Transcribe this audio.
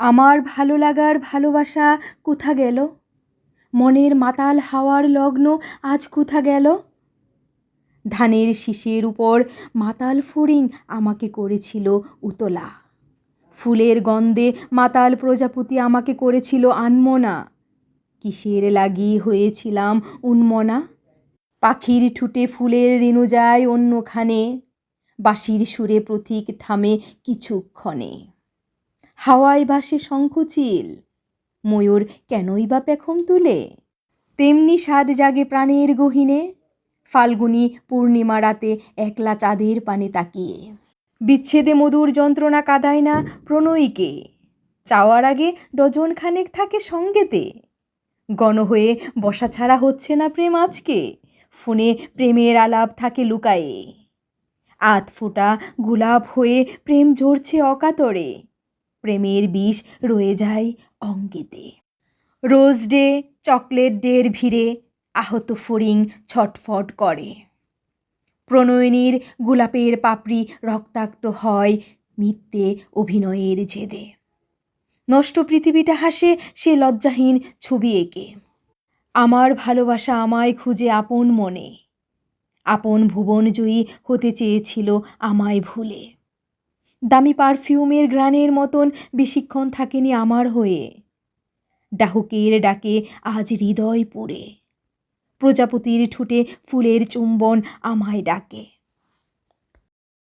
আমার ভালো লাগার ভালোবাসা কোথা গেল? মনের মাতাল হাওয়ার লগ্ন আজ কোথা গেল? ধানের শীষের উপর মাতাল ফড়িং আমাকে করেছিল উতলা। ফুলের গন্ধে মাতাল প্রজাপতি আমাকে করেছিল আনমনা। কিসের লাগি হয়েছিলাম উন্মনা? পাখির ঠুটে ফুলের রেণু যায় অন্যখানে। বাঁশির সুরে প্রতীক থামে কিছুক্ষণে। হাওয়ায় ভাসে শঙ্খচিল ময়ূর কেনই বা পেখম তুলে? তেমনি স্বাদ জাগে প্রাণের গহিনে, ফাল্গুনি পূর্ণিমা রাতে একলা চাঁদের পানে তাকিয়ে। বিচ্ছেদে মধুর যন্ত্রণা কাদায় না প্রণয়ীকে, চাওয়ার আগে ডজন খানেক থাকে সঙ্গেতে। গণ হয়ে বসা ছাড়া হচ্ছে না প্রেম আজকে, ফোনে প্রেমের আলাপ থাকে লুকায়ে। আত ফোটা গোলাপ হয়ে প্রেম ঝরছে অকাতরে প্রেমের বিষ রয়ে যায় অঙ্গেতে। রোজ ডে, চকলেট ডের ভিড়ে আহত ফড়িং ছটফট করে। প্রণয়নীর গোলাপের পাপড়ি রক্তাক্ত হয় মিথ্যে অভিনয়ের জেদে। নষ্ট পৃথিবীটা হাসে সে লজ্জাহীন ছবি এঁকে। আমার ভালোবাসা আমায় খুঁজে আপন মনে। আপন ভুবনজয়ী হতে চেয়েছিল আমায় ভুলে। দামি পারফিউমের গ্রানের মতন বেশিক্ষণ থাকেনি আমার হয়ে। ডাহুকের ডাকে আজ হৃদয় পুড়ে। প্রজাপতির ঠুটে ফুলের চুম্বন আমায় ডাকে।